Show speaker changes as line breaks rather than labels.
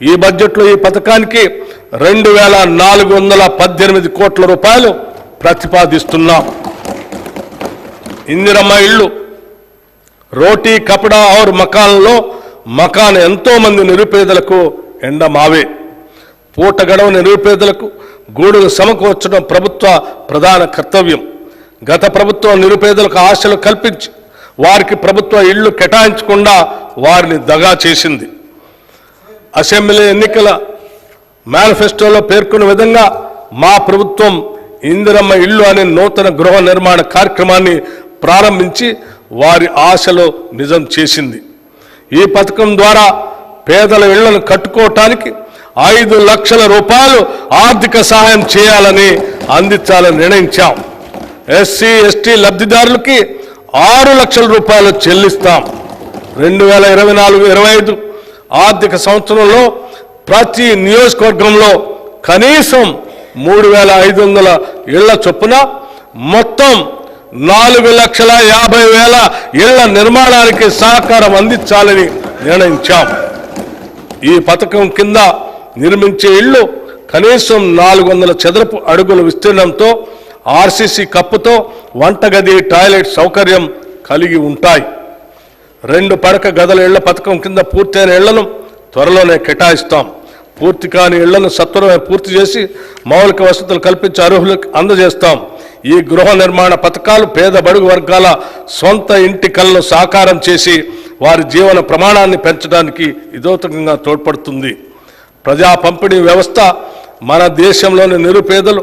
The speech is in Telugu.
ఈ బడ్జెట్లో ఈ పథకానికి రెండు వేల నాలుగు వందల పద్దెనిమిది కోట్ల రూపాయలు ప్రతిపాదిస్తున్నాం. ఇందిరమ్మ ఇళ్ళు రోటీ కపడా ఔర్ మకాన్లో మకాన్ ఎంతోమంది నిరుపేదలకు ఎండ మావే పూట గడవ నిరుపేదలకు గూడును సమకూర్చడం ప్రభుత్వ ప్రధాన కర్తవ్యం. గత ప్రభుత్వం నిరుపేదలకు ఆశలు కల్పించి వారికి ప్రభుత్వ ఇళ్ళు కేటాయించకుండా వారిని దగా చేసింది. అసెంబ్లీ ఎన్నికల మేనిఫెస్టోలో పేర్కొన్న విధంగా మా ప్రభుత్వం ఇందిరమ్మ ఇల్లు అనే నూతన గృహ నిర్మాణ కార్యక్రమాన్ని ప్రారంభించి వారి ఆశలు నిజం చేసింది. ఈ పథకం ద్వారా పేదల ఇళ్ళను కట్టుకోవటానికి ఐదు లక్షల రూపాయలు ఆర్థిక సహాయం చేయాలని అందించాలని నిర్ణయించాం. ఎస్సీ ఎస్టీ లబ్ధిదారులకి ఆరు లక్షల రూపాయలు చెల్లిస్తాం. రెండు వేల ఇరవై నాలుగు ఇరవై ఐదు ఆర్థిక సంవత్సరంలో ప్రతి నియోజకవర్గంలో కనీసం మూడు వేల ఐదు వందల ఇళ్ళ చొప్పున మొత్తం నాలుగు లక్షల యాభై వేల ఇళ్ళ నిర్మాణానికి సహకారం అందించాలని నిర్ణయించాం. ఈ పథకం కింద నిర్మించే ఇళ్ళు కనీసం నాలుగు వందల చదరపు అడుగుల విస్తీర్ణంతో ఆర్సీసీ కప్పుతో వంటగది టాయిలెట్ సౌకర్యం కలిగి ఉంటాయి. రెండు పడక గదుల ఇళ్ళ పథకం కింద పూర్తయిన ఇళ్ళను త్వరలోనే కేటాయిస్తాం. పూర్తి కాని ఇళ్ళను సత్వరమే పూర్తి చేసి మౌలిక వసతులు కల్పించి అర్హులకు అందజేస్తాం. ఈ గృహ నిర్మాణ పథకాలు పేద బడుగు వర్గాల సొంత ఇంటి కళ్ళను సాకారం చేసి వారి జీవన ప్రమాణాన్ని పెంచడానికి ఇదోతకంగా తోడ్పడుతుంది. ప్రజా పంపిణీ వ్యవస్థ మన దేశంలోని నిరుపేదలు